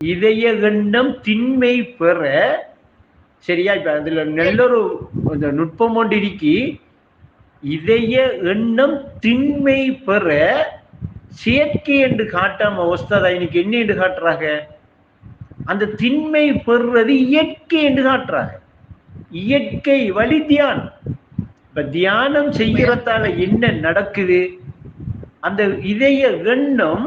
இதய கண்டம் திண்மை பெற சரியா? இப்ப அதுல நல்லொரு நுட்பம் ஒன்று இருக்கி. இதய எண்ணம் திண்மை பெற செயற்கை என்று காட்டாம ஒஸ்தாதா இன்னைக்கு என்ன என்று காட்டுறாங்க? அந்த திண்மை பெறுறது இயற்கை என்று காட்டுறாங்க. இயற்கை வழி தியானம் இப்ப தியானம் செய்யறதால என்ன நடக்குது? அந்த இதய எண்ணம்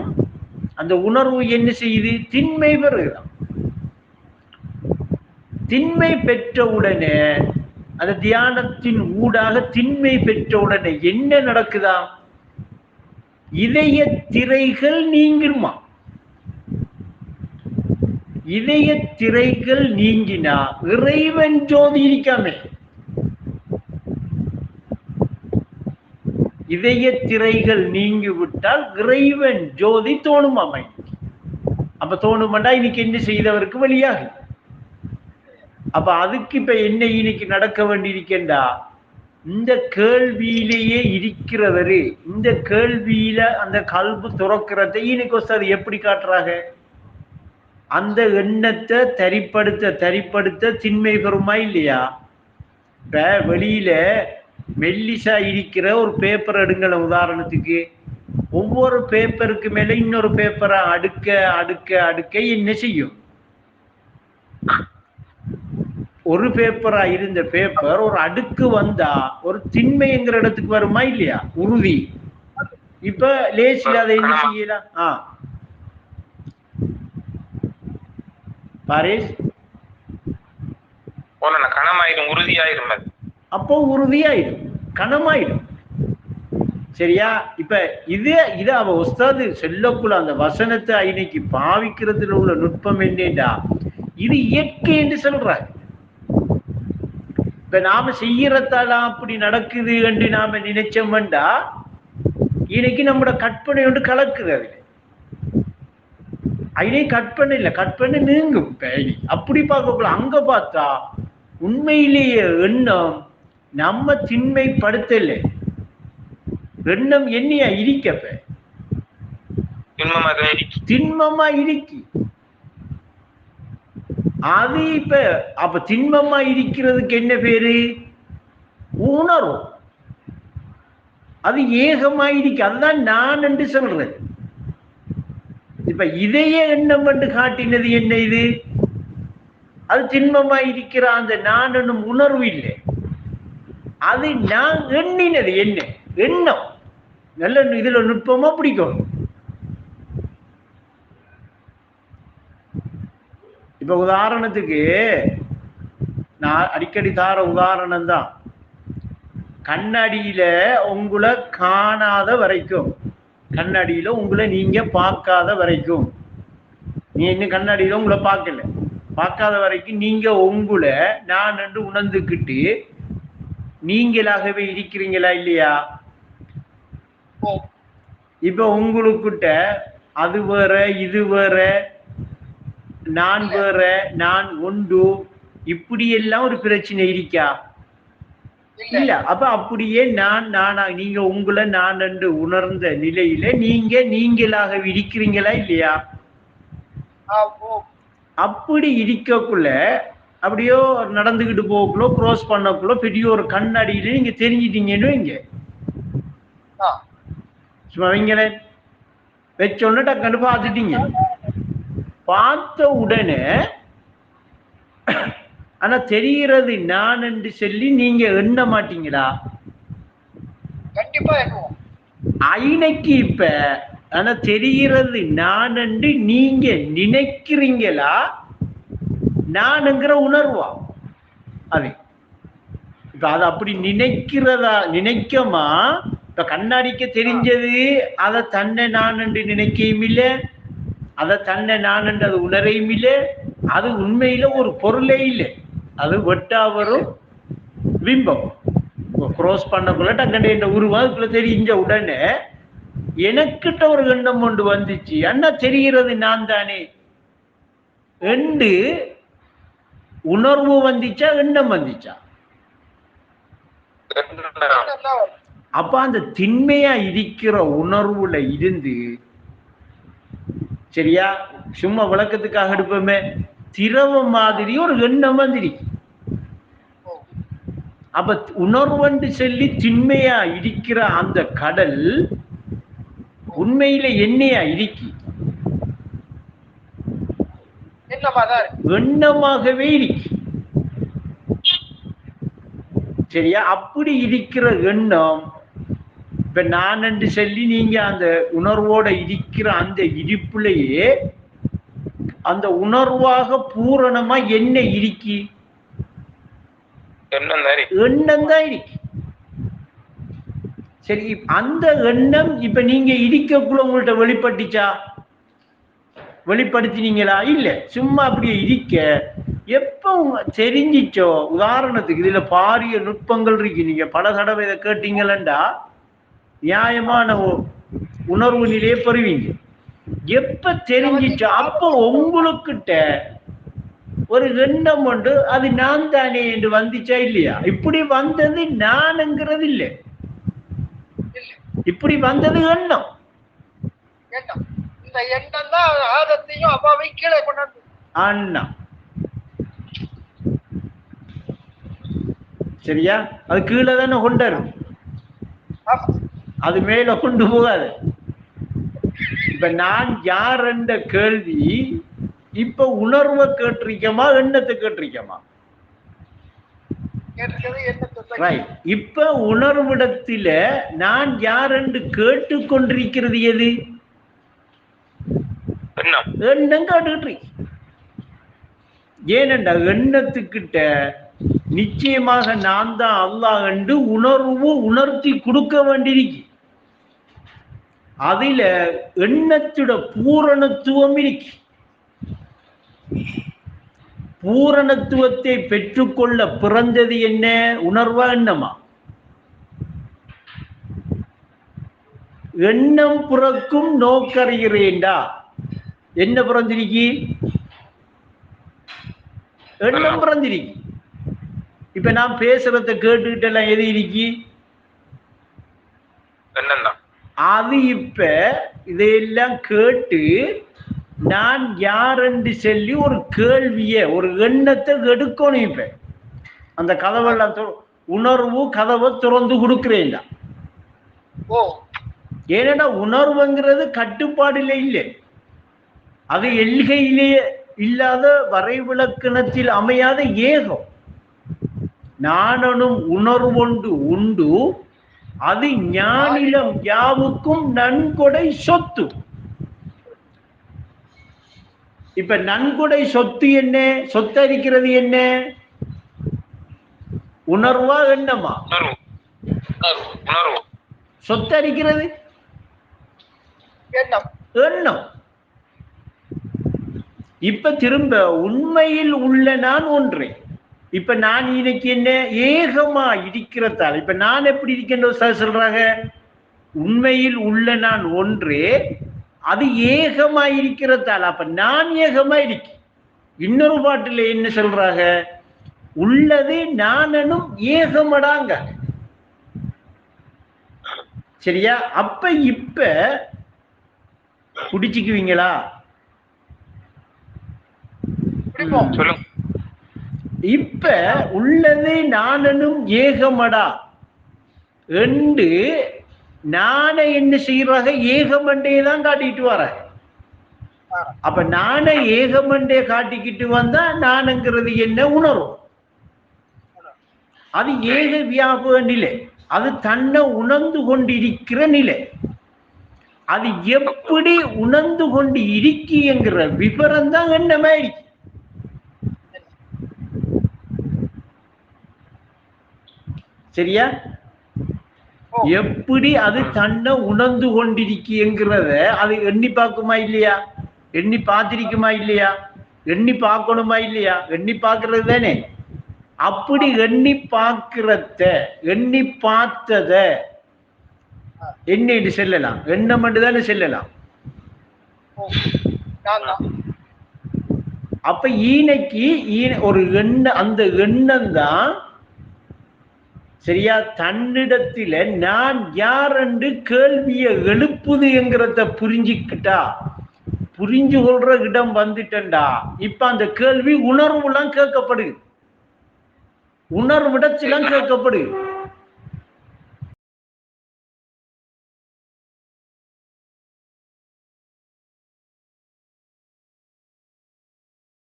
அந்த உணர்வு என்ன செய்யுது? திண்மை பெறுகிறான். திண்மை பெற்ற உடனே அந்த தியானத்தின் ஊடாக திண்மை பெற்ற உடனே என்ன நடக்குதா? இதய திரைகள் நீங்கிருமா இதய திரைகள் நீங்கினா இறைவன் ஜோதி இருக்காமே. இதய திரைகள் நீங்கிவிட்டால் இறைவன் ஜோதி தோணுமாமை. அப்ப தோணுமாண்டா இன்னைக்கு என்ன செய்தவருக்கு வழியாக. அப்ப அதுக்கு இப்ப என்ன இன்னைக்கு நடக்க வேண்டியிருக்கேன்டா இந்த கேள்வியிலேயே இருக்கிறவரு இந்த கேள்வியில அந்த கல்பு துறக்கிறதை இன்னைக்கு வஸ்து எப்படி காட்டுறாங்க? அந்த எண்ணத்தை தரிப்படுத்த தரிப்படுத்த திண்மை பெறுமா இல்லையா? இப்ப வெளியில மெல்லிசா இருக்கிற ஒரு பேப்பர் எடுங்களேன் உதாரணத்துக்கு. ஒவ்வொரு பேப்பருக்கு மேல இன்னொரு பேப்பரை அடுக்க அடுக்க அடுக்க என்ன செய்யும்? ஒரு பேப்பரா இருந்த பேப்பர் ஒரு அடுக்கு வந்தா ஒரு திண்மைங்கிற இடத்துக்கு வருமா இல்லையா? உறுதி இப்ப லேசில் அதை என்ன செய்யலாம்? ஆ. பாரிஸ் கணமாயிரும் உறுதியாயிரும் அது. அப்போ உறுதியாயிடும் கனமாயிடும். சரியா? இப்ப இது இது அவ உஸ்தாது சொல்லக்குள்ள அந்த வசனத்தை இன்னைக்கு பாவிக்கிறதுல உள்ள நுட்பம் என்னடா இது இயற்கை என்று சொல்றாங்க. இப்ப நாம செய்யறதால அப்படி நடக்குது என்று நாம நினைச்சோம்டா இன்னைக்கு நம்மட கற்பனை ஒன்று கலக்குது அதுல. அதிலே கற்பனை இல்லை கற்பனை நீங்கும். இப்ப அப்படி பார்க்கக்குள்ள அங்க பார்த்தா உண்மையிலேயே எண்ணம் நம்ம திண்மைப்படுத்தல எண்ணம் என்னையா இருக்கு திண்மமா இருக்கி அது இப்ப அப்ப திண்மமா இருக்கிறதுக்கு என்ன பேரு? உணர்வு. அது ஏகமா இருக்கு அதுதான் நான் என்று சொல்றது இப்ப இதய எண்ணம் என்று காட்டினது என்ன இது? அது திண்மமா இருக்கிற அந்த நான் என்னும் உணர்வு இல்லை. அது நான் எண்ணினது என்ன? எண்ணம். நல்ல இதுல நுட்பமா பிடிக்கும். இப்ப உதாரணத்துக்கு நான் அடிக்கடி தார உதாரணம் தான். கண்ணாடியில உங்களை காணாத வரைக்கும் கண்ணாடியில உங்களை நீங்க பார்க்காத வரைக்கும். நீ இன்னும் கண்ணாடியில உங்களை பார்க்கல? பார்க்காத வரைக்கும் நீங்க உங்களை நான் என்று உணர்ந்துக்கிட்டு நீங்களாகவே இருக்கிறீங்களா இல்லையா? இப்ப உங்களுக்கிட்ட அது வேற இது வேற நான் வேற நான் உண்டு இப்படி எல்லாம் ஒரு பிரச்சனை இருக்கா? இல்ல. அப்ப அப்படியே நான் நானா நீங்க உங்களை நான் என்று உணர்ந்த நிலையில நீங்க நீங்களாக இருக்கிறீங்களா இல்லையா? அப்படி இருக்கக்குள்ள அப்படியோ நடந்துகிட்டு போக்குள்ள க்ரோஸ் பண்ணக்குள்ள பெரிய ஒரு கண்ணாடியில நீங்க தெரிஞ்சிட்டீங்கன்னு வைங்க. சும்மா வைங்களே. வச்சோன்னு டக்குன்னு பார்த்துட்டீங்க. பார்த்த உடனே ஆனா தெரிகிறது நான் என்று சொல்லி நீங்க எண்ண மாட்டீங்களா? கண்டிப்பா ஐனைக்கு இப்ப ஆனா தெரிகிறது நான் என்று நீங்க நினைக்கிறீங்களா? நானுங்கிற உணர்வா? அது. இப்ப அது அப்படி நினைக்கிறதா நினைக்கமா? இப்ப கண்ணாடிக்கு தெரிஞ்சது அதை தன்னை நான் என்று நினைக்கவும் இல்லை அதை தன்னை நான் என்று அது உணரையும் இல்லை அது உண்மையில ஒரு பொருளே இல்லை. அது வெட்டா வரும் பிம்பம். க்ரோஸ் பண்ணக்குள்ள டக்கண்டே இந்த உருவம் அதுக்குள்ள தெரிஞ்ச உடனே எனக்கிட்ட ஒரு எண்ணம் ஒன்று வந்துச்சு. அண்ணா தெரிகிறது நான் தானே? என்று உணர்வு வந்துச்சா எண்ணம் வந்துச்சா? அப்ப அந்த திண்மையா இருக்கிற உணர்வுல இருந்து சரியா? சும்மா விளக்கத்துக்காக எடுப்போமே. திரவ மாதிரி ஒரு எண்ணம் வந்துருக்கு அப்ப உணர்வண்டு சொல்லி திண்மையா இருக்கிற அந்த கடல் உண்மையில என்னையா இருக்கு என்னமா தான் இருக்கு எண்ணமாகவே இருக்கு. சரியா? அப்படி இருக்கிற எண்ணம் இப்ப நான் என்று சொல்லி நீங்க அந்த உணர்வோட இருக்கிற அந்த இடிப்புலயே அந்த உணர்வாக பூரணமா என்ன இருக்கி? எண்ணம் தான் இருக்கு. சரி இப்ப அந்த எண்ணம் இப்ப நீங்க இடிக்கக்குள்ள உங்கள்ட்ட வெளிப்பட்டுச்சா? வெளிப்படுத்தினீங்களா? இல்ல. சும்மா அப்படியே இடிக்க எப்ப தெரிஞ்சிச்சோ? உதாரணத்துக்கு இதுல பாரிய நுட்பங்கள் இருக்கு. நீங்க பல தடவை இதை கேட்டீங்களா நியாயமான உணர்வு நிலையை பெறுவீங்க. எப்ப தெரிஞ்சிச்சோ அப்ப உங்களுக்கிட்ட ஒரு எண்ணம் உண்டு. அது நான் தானே என்று வந்துச்சா இல்லையா? இப்படி வந்தது நானுங்கிறது இல்லை. இல்ல. இப்படி வந்தது எண்ணம். எண்ணம். இந்த எண்ணம் தான் ஆதத்தையும் அப்பாவையும் கீழே கொண்டாந்து அண்ணா. சரியா? அது கீழே தானே கொண்டாரு அது மேல கொண்டு போகாது. இப்ப நான் யார் என்ற கேள்வி இப்ப உணர்வை கேட்டிருக்கமா எண்ணத்தை கேட்டிருக்கமா? இப்ப உணர்விடத்தில நான் யார் என்று கேட்டுக்கொண்டிருக்கிறது எது? எண்ணம். எண்ணம் கேட்டுக்கிட்டு இருக்கு. ஏனென்றா எண்ணத்துக்கிட்ட நிச்சயமாக நான் தான் அல்லாஹ் என்று உணர்வு உணர்த்தி கொடுக்க வேண்டியிருக்கு. அதில எண்ணத்தோட பூரணத்துவம் இருக்கு. பூரணத்துவத்தை பெற்றுக்கொள்ள பிறந்தது என்ன? உணர்வா எண்ணமா? எண்ணம் பிறக்கும் நோக்கறிகிறேன்டா என்ன பிறந்திருக்கி? எண்ணம் பிறந்திருக்கி? இப்ப நான் பேசுறத கேட்டுக்கிட்டு எல்லாம் எது இருக்கி? அது இப்ப இதையெல்லாம் கேட்டு நான் யார் என்று சொல்லி ஒரு கேள்விய ஒரு எண்ணத்தை எடுக்கணும் இப்ப. அந்த கதவெல்லாம் உணர்வு கதவை திறந்து கொடுக்கிறேன் ஓ. ஏன்னா உணர்வுங்கிறது கட்டுப்பாடுல இல்லை. அது எல்கையிலேயே இல்லாத வரைவிலக்கணத்தில் அமையாத ஏகம். நானனும் உணர்வொண்டு உண்டு அது ஞானிலம் யாவுக்கும் நன்கொடை சொத்து. இப்ப நன்கொடை சொத்து என்ன? சொத்தரிக்கிறது என்ன? உணர்வா எண்ணமா? சொத்தரிக்கிறது? எண்ணம். எண்ணம். இப்ப திரும்ப உண்மையில் உள்ள நான் ஒன்றே. இப்ப நான் இன்னைக்கு என்ன ஏகமா இருக்கிறதால இப்ப நான் எப்படி இருக்கின்ற சார் சொல்றாங்க? உண்மையில் உள்ள நான் ஒன்றே அது ஏகமா இருக்கிறதால அப்ப நான் ஏகமா இருக்கேன். இன்னொரு பாட்டுல என்ன சொல்றாங்க? உள்ளது நானனும் ஏகமடாங்க. சரியா? அப்ப இப்ப குடிச்சுக்குவீங்களா சொல்லுங்க. இப்ப உள்ளது நானனும் ஏகமடா. என்று நானே என்ன செய்யறாங்க ஏகமண்டே தான் காட்டிட்டு ஆ, அப்ப நானே ஏகமண்டே காட்டிக்கிட்டு வந்தா நானுங்கிறது என்ன உணரும் அது ஏக வியாபக நிலை. அது தன்னை உணர்ந்து கொண்டிருக்கிற நிலை. அது எப்படி உணர்ந்து கொண்டு இருக்கிங்கிற விவரம் தான் என்னமா சரியா? எப்படி அது தன்னை உணர்ந்து கொண்டிருக்கிங்கிறத அது எண்ணி பார்க்குமா இல்லையா? எண்ணி பார்த்திருக்குமா இல்லையா? எண்ணி பார்க்கணுமா இல்லையா? எண்ணி பார்க்கறது தானே. அப்படி எண்ணி பார்க்கிறத எண்ணி பார்த்தத எண்ணிட்டு செல்லலாம். எண்ணம் தானே செல்லலாம். அப்ப ஈனைக்கு ஈன ஒரு எண்ண அந்த எண்ணம் தான் சரியா? தன்னிடத்தில நான் யார் என்று கேள்வியை எழுப்புது என்கிறத புரிஞ்சுக்கிட்டா? புரிஞ்சு கொள்ற இடம் வந்துட்டண்டா இப்ப அந்த கேள்வி உணர்வுலாம் கேட்கப்படுது. உணர்விடத்திலாம் கேட்கப்படுது.